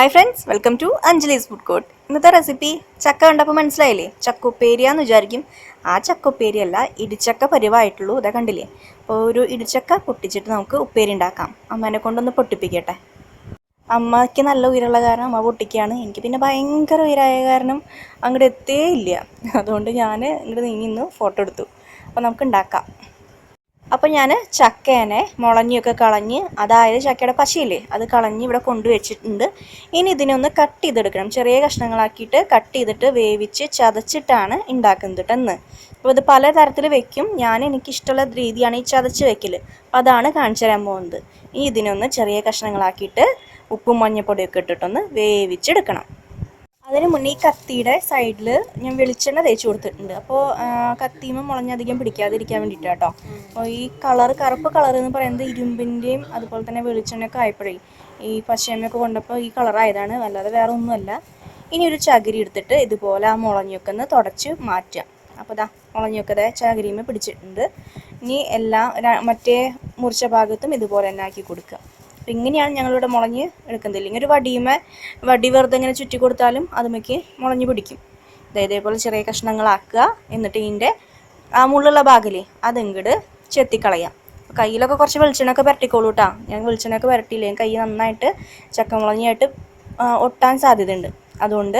Hi friends welcome to Anjali's food court ഇന്നത്തെ recipe ചക്ക കണ്ടപ്പോൾ മനസ്സിലായില്ലേ? ചക്കുപ്പേരിയാന്ന് വിചാരിക്കും. ആ ചക്കുപ്പേരിയല്ല ഇടിച്ചക്ക പരിവായിട്ടുള്ളൂ. ഇതാ കണ്ടില്ലേ? അപ്പോൾ ഒരു ഇടിച്ചക്ക പൊട്ടിച്ചിട്ട് നമുക്ക് ഉപ്പേരി ഉണ്ടാക്കാം. അമ്മേനെ കൊണ്ടൊന്ന് പൊട്ടിപ്പിക്കട്ടെ. അമ്മയ്ക്ക് നല്ല ഉയരമുള്ള കാരണം അമ്മ പൊട്ടിക്കുകയാണ്. എനിക്ക് പിന്നെ ഭയങ്കര ഉയരായ കാരണം അങ്ങോട്ട് എത്തേ ഇല്ല. അതുകൊണ്ട് ഞാൻ ഇങ്ങോട്ട് നീങ്ങി ഫോട്ടോ എടുത്തു. അപ്പോൾ നമുക്ക് ഉണ്ടാക്കാം. അപ്പോൾ ഞാൻ ചക്കേനെ മുളഞ്ഞൊക്കെ കളഞ്ഞ് അതായത് ചക്കയുടെ പശയില്ലേ അത് കളഞ്ഞ് ഇവിടെ കൊണ്ടുവച്ചിട്ടുണ്ട്. ഇനി ഇതിനെ ഒന്ന് കട്ട് ചെയ്തെടുക്കണം. ചെറിയ കഷ്ണങ്ങളാക്കിയിട്ട് കട്ട് ചെയ്തിട്ട് വേവിച്ച് ചതച്ചിട്ടാണ് ഉണ്ടാക്കുന്നത് കേട്ടെന്ന് അപ്പോൾ ഇത് പല തരത്തിൽ വെക്കും. ഞാൻ എനിക്കിഷ്ടമുള്ള രീതിയാണ് ഈ ചതച്ച് വെക്കൽ അപ്പോൾ അതാണ് കാണിച്ചു തരാൻ പോകുന്നത്. ഇനി ഇതിനൊന്ന് ചെറിയ കഷ്ണങ്ങളാക്കിയിട്ട് ഉപ്പും മഞ്ഞപ്പൊടിയൊക്കെ ഇട്ടിട്ടൊന്ന് വേവിച്ചെടുക്കണം. അതിന് മുന്നേ ഈ കത്തിയുടെ സൈഡിൽ ഞാൻ വെളിച്ചെണ്ണ തേച്ച് കൊടുത്തിട്ടുണ്ട്. അപ്പോൾ കത്തിയുമ്പോൾ മുളഞ്ഞധികം പിടിക്കാതിരിക്കാൻ വേണ്ടിയിട്ട് കേട്ടോ അപ്പോൾ ഈ കളർ കറുപ്പ് കളർ എന്ന് പറയുന്നത് ഇരുമ്പിന്റെയും അതുപോലെ തന്നെ വെളിച്ചെണ്ണയൊക്കെ ആയപ്പോഴേ ഈ പശയമ്മയൊക്കെ കൊണ്ടപ്പോൾ ഈ കളറായതാണ്. അല്ലാതെ വേറെ ഒന്നുമല്ല. ഇനി ഒരു ചകിരി എടുത്തിട്ട് ഇതുപോലെ ആ മുളഞ്ഞൊക്കെ ഒന്ന് തുടച്ച് മാറ്റാം. അപ്പോൾ ഇതാ മുളഞ്ഞൊക്കെ ദേ ചകിരിയുമ്പോൾ പിടിച്ചിട്ടുണ്ട്. ഇനി എല്ലാം മറ്റേ മുറിച്ച ഭാഗത്തും ഇതുപോലെ തന്നെ ആക്കി കൊടുക്കുക. അപ്പം ഇങ്ങനെയാണ് ഞങ്ങളിവിടെ മുളഞ്ഞ് എടുക്കുന്നത്. ഇല്ലെങ്കിൽ ഒരു വടിയുമേ വടി വെറുതെ ഇങ്ങനെ ചുറ്റി കൊടുത്താലും അതുമൊക്കെ മുളഞ്ഞ് പിടിക്കും. ഇതേപോലെ ചെറിയ കഷ്ണങ്ങളാക്കുക. എന്നിട്ട് ഇതിന്റെ ആ മുള്ളുള്ള ഭാഗില്ലേ അതിങ്ങട് ചെത്തിക്കളയാം. കയ്യിലൊക്കെ കുറച്ച് വെളിച്ചെണ്ണൊക്കെ പുരട്ടിക്കോളൂ കേട്ടോ ഞാൻ വെളിച്ചെണ്ണയൊക്കെ പുരട്ടിയില്ലേ. കൈ നന്നായിട്ട് ചക്കമുളഞ്ഞായിട്ട് ആ, ഒട്ടാൻ സാധ്യതയുണ്ട്. അതുകൊണ്ട്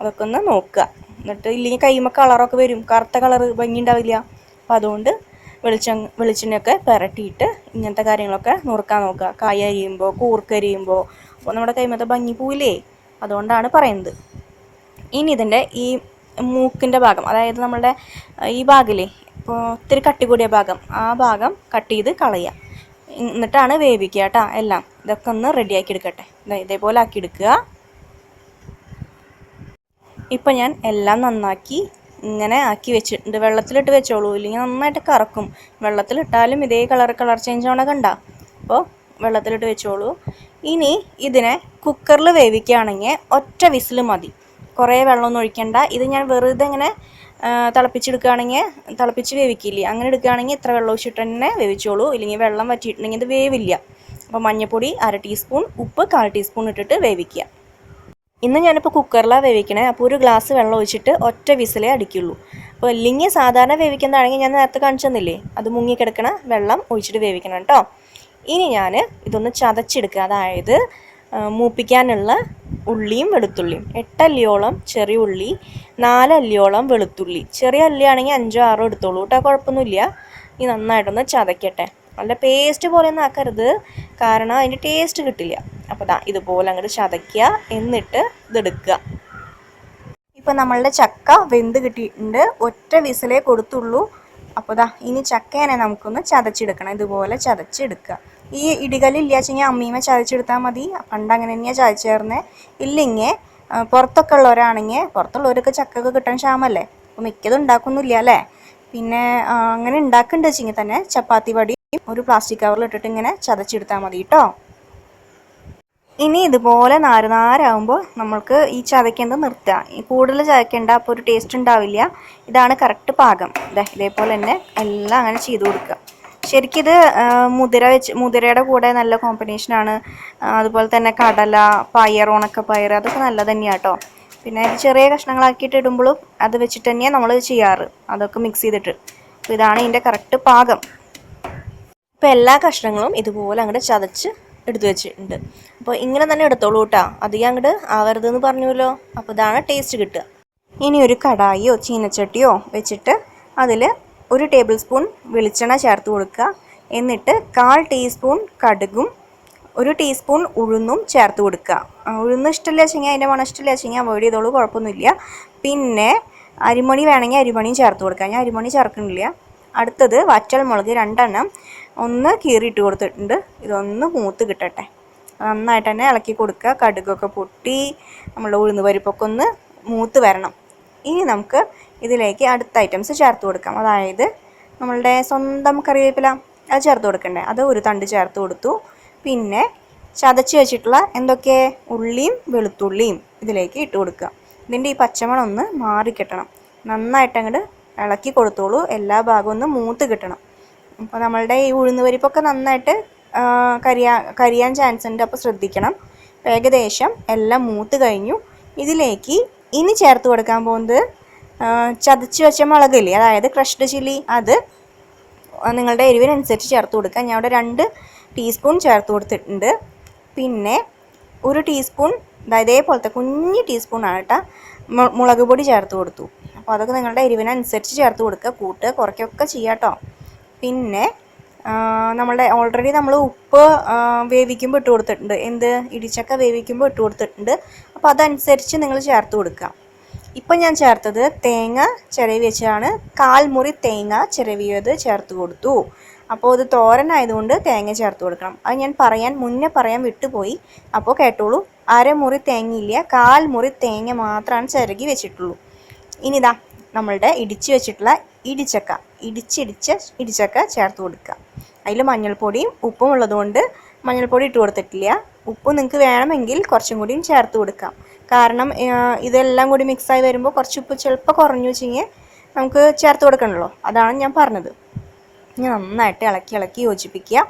അതൊക്കെ ഒന്ന് നോക്കുക. എന്നിട്ട് ഇല്ലെങ്കിൽ കൈമ കളറൊക്കെ വരും. കറുത്ത കളറ് ഭംഗി ഉണ്ടാവില്ല. അപ്പോൾ അതുകൊണ്ട് വെളിച്ച വെളിച്ചെണ്ണയൊക്കെ പുരട്ടിയിട്ട് ഇങ്ങനത്തെ കാര്യങ്ങളൊക്കെ നുറുക്കാൻ നോക്കുക. കായ അരിയുമ്പോൾ കൂർക്കരിയുമ്പോൾ അപ്പോൾ നമ്മുടെ കൈമത്തെ ഭംഗി പോയില്ലേ അതുകൊണ്ടാണ് പറയുന്നത്. ഇനി ഇതിന്റെ ഈ മൂക്കിന്റെ ഭാഗം അതായത് നമ്മളുടെ ഈ ഭാഗിലേ ഇപ്പോൾ ഒത്തിരി കട്ടി കൂടിയ ഭാഗം ആ ഭാഗം കട്ട് ചെയ്ത് കളയുക. എന്നിട്ടാണ് വേവിക്കുക കേട്ടോ എല്ലാം. ഇതൊക്കെ ഒന്ന് റെഡിയാക്കി എടുക്കട്ടെ. ഇതേപോലെ ആക്കി എടുക്കുക. ഇപ്പം ഞാൻ എല്ലാം നന്നാക്കി ഇങ്ങനെ ആക്കി വെച്ചിട്ടുണ്ട്. വെള്ളത്തിലിട്ട് വെച്ചോളൂ. ഇല്ലെങ്കിൽ നന്നായിട്ട് കറക്കും. വെള്ളത്തിലിട്ടാലും ഇതേ കളർ കളർ ചേഞ്ച് ആവണ കണ്ട. അപ്പോൾ വെള്ളത്തിലിട്ട് വെച്ചോളൂ. ഇനി ഇതിനെ കുക്കറിൽ വേവിക്കുകയാണെങ്കിൽ ഒറ്റ വിസിൽ മതി. കുറേ വെള്ളമൊന്നും ഒഴിക്കണ്ട. ഇത് ഞാൻ വെറുതെ ഇങ്ങനെ തിളപ്പിച്ചെടുക്കുകയാണെങ്കിൽ തിളപ്പിച്ച് വേവിക്കില്ലേ? അങ്ങനെ എടുക്കുകയാണെങ്കിൽ ഇത്ര വെള്ളം ഒഴിച്ചിട്ട് തന്നെ വേവിച്ചോളൂ. ഇല്ലെങ്കിൽ വെള്ളം വറ്റിയിട്ടുണ്ടെങ്കിൽ ഇത് വേവില്ല. അപ്പോൾ മഞ്ഞൾപ്പൊടി അര ടീസ്പൂൺ ഉപ്പ് കാൽ ടീസ്പൂൺ ഇട്ടിട്ട് വേവിക്കുക. ഇന്ന് ഞാനിപ്പോൾ കുക്കറിലാണ് വേവിക്കണേ. അപ്പോൾ ഒരു ഗ്ലാസ് വെള്ളം ഒഴിച്ചിട്ട് ഒറ്റ വിസിലേ അടിക്കുള്ളൂ. അപ്പോൾ ഇല്ലെങ്കിൽ സാധാരണ വേവിക്കുന്നതാണെങ്കിൽ ഞാൻ നേരത്തെ കാണിച്ചു തന്നില്ലേ അത് മുങ്ങിക്കിടക്കണ വെള്ളം ഒഴിച്ചിട്ട് വേവിക്കണം കേട്ടോ. ഇനി ഞാൻ ഇതൊന്ന് ചതച്ചെടുക്കുക. അതായത് മൂപ്പിക്കാനുള്ള ഉള്ളിയും വെളുത്തുള്ളിയും. എട്ടല്ലിയോളം ചെറിയ ഉള്ളി നാലല്ലിയോളം വെളുത്തുള്ളി. ചെറിയ അല്ലിയാണെങ്കിൽ അഞ്ചോ ആറോ എടുത്തോളൂ കേട്ടോ. കുഴപ്പമൊന്നുമില്ല. ഈ നന്നായിട്ടൊന്ന് ചതക്കട്ടെ നല്ല പേസ്റ്റ് പോലെ ഒന്നും ആക്കരുത്. കാരണം അതിന്റെ ടേസ്റ്റ് കിട്ടില്ല. അപ്പോൾ ദാ ഇതുപോലെ അങ്ങോട്ട് ചതയ്ക്കുക എന്നിട്ട് ഇതെടുക്കുക ഇപ്പം നമ്മളുടെ ചക്ക വെന്ത് കിട്ടിയിട്ടുണ്ട്. ഒറ്റ വിസിലേ കൊടുത്തുള്ളൂ. അപ്പോൾ ദാ ഇനി ചക്കേനെ നമുക്കൊന്ന് ചതച്ചെടുക്കണം. ഇതുപോലെ ചതച്ചെടുക്കുക ഈ ഇടികല്ലില്ലാച്ചെങ്കിൽ അമ്മീമ ചതച്ചെടുത്താൽ മതി. പണ്ട് അങ്ങനെ തന്നെയാണ് ചതച്ചേർന്നത് ഇല്ലെങ്കിൽ പുറത്തൊക്കെ ഉള്ളവരാണെങ്കിൽ പുറത്തുള്ളവരൊക്കെ ചക്കൊക്കെ കിട്ടാൻ ക്ഷാമല്ലേ? അപ്പോൾ മിക്കതും ഉണ്ടാക്കുന്നില്ല അല്ലേ? പിന്നെ അങ്ങനെ ഉണ്ടാക്കുന്നുണ്ട് വെച്ചെങ്കിൽ തന്നെ ചപ്പാത്തി പടി ഒരു പ്ലാസ്റ്റിക് കവറിൽ ഇട്ടിട്ട് ഇങ്ങനെ ചതച്ചെടുത്താൽ മതി കേട്ടോ ഇനി ഇതുപോലെ നാര് നാരാകുമ്പോൾ നമ്മൾക്ക് ഈ ചതയ്ക്കുന്നത് ഈ കൂടുതൽ ചതയ്ക്കേണ്ട അപ്പോൾ ഒരു ടേസ്റ്റ് ഉണ്ടാവില്ല. ഇതാണ് കറക്റ്റ് പാകം. ഇതേപോലെ തന്നെ എല്ലാം അങ്ങനെ ചെയ്ത് കൊടുക്കുക. ശരിക്കും ഇത് മുതിര വെച്ച് മുതിരയുടെ കൂടെ നല്ല കോമ്പിനേഷനാണ് അതുപോലെ തന്നെ കടല പയർ ഉണക്ക പയർ അതൊക്കെ നല്ല തന്നെയാണ് കേട്ടോ പിന്നെ ചെറിയ കഷ്ണങ്ങളാക്കിയിട്ട് ഇടുമ്പോഴും അത് വെച്ചിട്ട് തന്നെയാണ് നമ്മൾ ചെയ്യാറ്. അതൊക്കെ മിക്സ് ചെയ്തിട്ട്. അപ്പോൾ ഇതാണ് ഇതിന്റെ കറക്റ്റ് പാകം. ഇപ്പോൾ എല്ലാ കഷ്ണങ്ങളും ഇതുപോലെ അങ്ങോട്ട് ചതച്ച് എടുത്തു വെച്ചിട്ടുണ്ട്. അപ്പോൾ ഇങ്ങനെ തന്നെ എടുത്തോളൂ കേട്ടോ. അധികം അങ്ങോട്ട് ആവരുതെന്ന് പറഞ്ഞല്ലോ അപ്പോൾ ഇതാണ് ടേസ്റ്റ് കിട്ടുക. ഇനി ഒരു കടായിയോ ചീനച്ചട്ടിയോ വെച്ചിട്ട് അതിൽ ഒരു ടേബിൾ സ്പൂൺ വെളിച്ചെണ്ണ ചേർത്ത് കൊടുക്കുക. എന്നിട്ട് കാൽ ടീസ്പൂൺ കടുകും ഒരു ടീസ്പൂൺ ഉഴുന്നും ചേർത്ത് കൊടുക്കുക. ഉഴുന്ന് ഇഷ്ടമില്ല വെച്ചെങ്കിൽ അതിന്റെ മണം ഇഷ്ടമില്ല വെച്ചെങ്കിൽ അവോയ്ഡ് ചെയ്തോളൂ കുഴപ്പമൊന്നുമില്ല. പിന്നെ അരിമണി വേണമെങ്കിൽ അരിമണിയും ചേർത്ത് കൊടുക്കുക. ഞാൻ അരിമണി ചേർക്കുന്നില്ല. അടുത്തത് വറ്റൽ മുളക് രണ്ടെണ്ണം. ഒന്ന് കീറിയിട്ട് കൊടുത്തിട്ടുണ്ട്. ഇതൊന്ന് മൂത്ത് കിട്ടട്ടെ. നന്നായിട്ട് തന്നെ ഇളക്കി കൊടുക്കുക. കടുകൊക്കെ പൊട്ടി നമ്മളുടെ ഉഴുന്ന് പരിപ്പൊക്കെ ഒന്ന് മൂത്ത് വരണം. ഇനി നമുക്ക് ഇതിലേക്ക് അടുത്ത ഐറ്റംസ് ചേർത്ത് കൊടുക്കാം. അതായത് നമ്മളുടെ സ്വന്തം കറിവേപ്പില അത് ചേർത്ത് കൊടുക്കണ്ടേ? അത് ഒരു തണ്ട് ചേർത്ത് കൊടുത്തു. പിന്നെ ചതച്ച് വെച്ചിട്ടുള്ള എന്തൊക്കെ? ഉള്ളിയും വെളുത്തുള്ളിയും ഇതിലേക്ക് ഇട്ട് കൊടുക്കുക. ഇതിന്റെ ഈ പച്ചമണം ഒന്ന് മാറിക്കിട്ടണം നന്നായിട്ട് അങ്ങോട്ട് ഇളക്കി കൊടുത്തോളൂ. എല്ലാ ഭാഗവും ഒന്ന് മൂത്ത് കിട്ടണം. അപ്പോൾ നമ്മളുടെ ഈ ഉഴുന്ന് പരിപ്പൊക്കെ നന്നായിട്ട് കരിയാ കരിയാൻ ചാൻസ് ഉണ്ട്. അപ്പോൾ ശ്രദ്ധിക്കണം. ഏകദേശം എല്ലാം മൂത്ത് കഴിഞ്ഞു. ഇതിലേക്ക് ഇനി ചേർത്ത് കൊടുക്കാൻ പോകുന്നത് ചതച്ച് വെച്ച മുളകില്ലേ? അതായത് ക്രഷ്ഡ് ചില്ലി അത് നിങ്ങളുടെ എരിവിനനുസരിച്ച് ചേർത്ത് കൊടുക്കുക. ഞാൻ അവിടെ രണ്ട് ടീസ്പൂൺ ചേർത്ത് കൊടുത്തിട്ടുണ്ട്. പിന്നെ ഒരു ടീസ്പൂൺ ഇതേപോലത്തെ കുഞ്ഞ് ടീസ്പൂണാണ് കേട്ടോ മുളക് പൊടി ചേർത്ത് കൊടുത്തു. അപ്പോൾ അതൊക്കെ നിങ്ങളുടെ എരിവിനനുസരിച്ച് ചേർത്ത് കൊടുക്കുക. കൂട്ടുക കുറയ്ക്കുകയൊക്കെ ചെയ്യാം കേട്ടോ. പിന്നെ നമ്മളുടെ ഓൾറെഡി നമ്മൾ ഉപ്പ് വേവിക്കുമ്പോൾ ഇട്ട് കൊടുത്തിട്ടുണ്ട്. എന്ത്? ഇടിച്ചക്ക വേവിക്കുമ്പോൾ ഇട്ട് കൊടുത്തിട്ടുണ്ട്. അപ്പോൾ അതനുസരിച്ച് നിങ്ങൾ ചേർത്ത് കൊടുക്കുക. ഇപ്പം ഞാൻ ചേർത്തത് തേങ്ങ ചിരവി വെച്ചാണ്. കാൽമുറി തേങ്ങ ചിരവിയത് ചേർത്ത് കൊടുത്തു. അപ്പോൾ ഇത് തോരനായതുകൊണ്ട് തേങ്ങ ചേർത്ത് കൊടുക്കണം. അത് ഞാൻ പറയാൻ മുന്നേ പറയാൻ വിട്ടുപോയി. അപ്പോൾ കേട്ടോളൂ. അരമുറി തേങ്ങയില്ല കാൽമുറി തേങ്ങ മാത്രമാണ് ചിരകി വെച്ചിട്ടുള്ളൂ. ഇനിതാ നമ്മളുടെ ഇടിച്ച് വെച്ചിട്ടുള്ള ഇടിച്ചക്ക. ഇടിച്ചിടിച്ച ഇടിച്ചക്ക ചേർത്ത് കൊടുക്കുക. അതിൽ മഞ്ഞൾപ്പൊടിയും ഉപ്പും ഉള്ളതുകൊണ്ട് മഞ്ഞൾപ്പൊടി ഇട്ട് കൊടുത്തിട്ടില്ല. ഉപ്പ് നിങ്ങൾക്ക് വേണമെങ്കിൽ കുറച്ചും കൂടിയും ചേർത്ത് കൊടുക്കാം. കാരണം ഇതെല്ലാം കൂടി മിക്സായി വരുമ്പോൾ കുറച്ച് ഉപ്പ് ചിലപ്പോൾ കുറഞ്ഞു വെച്ചെങ്കിൽ നമുക്ക് ചേർത്ത് കൊടുക്കണമല്ലോ. അതാണ് ഞാൻ പറഞ്ഞത്. ഇനി നന്നായിട്ട് ഇളക്കി ഇളക്കി യോജിപ്പിക്കുക.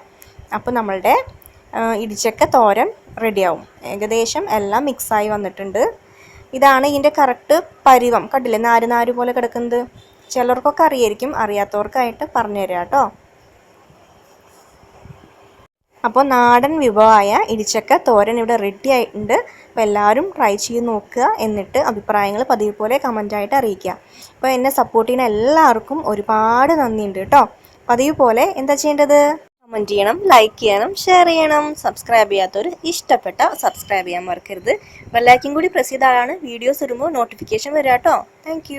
അപ്പോൾ നമ്മളുടെ ഇടിച്ചക്ക തോരൻ റെഡിയാവും ഏകദേശം എല്ലാം മിക്സായി വന്നിട്ടുണ്ട്. ഇതാണ് ഇതിന്റെ കറക്റ്റ് പരിവം. കണ്ടില്ലേ? നാര് നാര് പോലെ കിടക്കുന്നത്. ചിലർക്കൊക്കെ അറിയായിരിക്കും അറിയാത്തവർക്കായിട്ട് പറഞ്ഞുതരാം കേട്ടോ. അപ്പോൾ നാടൻ വിഭവമായ ഇടിച്ചക്ക തോരൻ ഇവിടെ റെഡി ആയിട്ടുണ്ട്. അപ്പോൾ എല്ലാവരും ട്രൈ ചെയ്ത് നോക്കുക എന്നിട്ട് അഭിപ്രായങ്ങൾ പതിവ് പോലെ കമന്റായിട്ട് അറിയിക്കുക. അപ്പോൾ എന്നെ സപ്പോർട്ട് ചെയ്യുന്ന എല്ലാവർക്കും ഒരുപാട് നന്ദിയുണ്ട് കേട്ടോ. പതിവ് പോലെ എന്താ ചെയ്യേണ്ടത്? കമന്റ് ചെയ്യണം ലൈക്ക് ചെയ്യണം ഷെയർ ചെയ്യണം. സബ്സ്ക്രൈബ് ചെയ്യാത്തവർ ഇഷ്ടപ്പെട്ട സബ്സ്ക്രൈബ് ചെയ്യാൻ മറക്കരുത്. ബെല്ലൈക്കും കൂടി പ്രസ് ചെയ്ത ആളാണ്. വീഡിയോസ് ഇടുമ്പോൾ നോട്ടിഫിക്കേഷൻ വരിക കേട്ടോ. താങ്ക്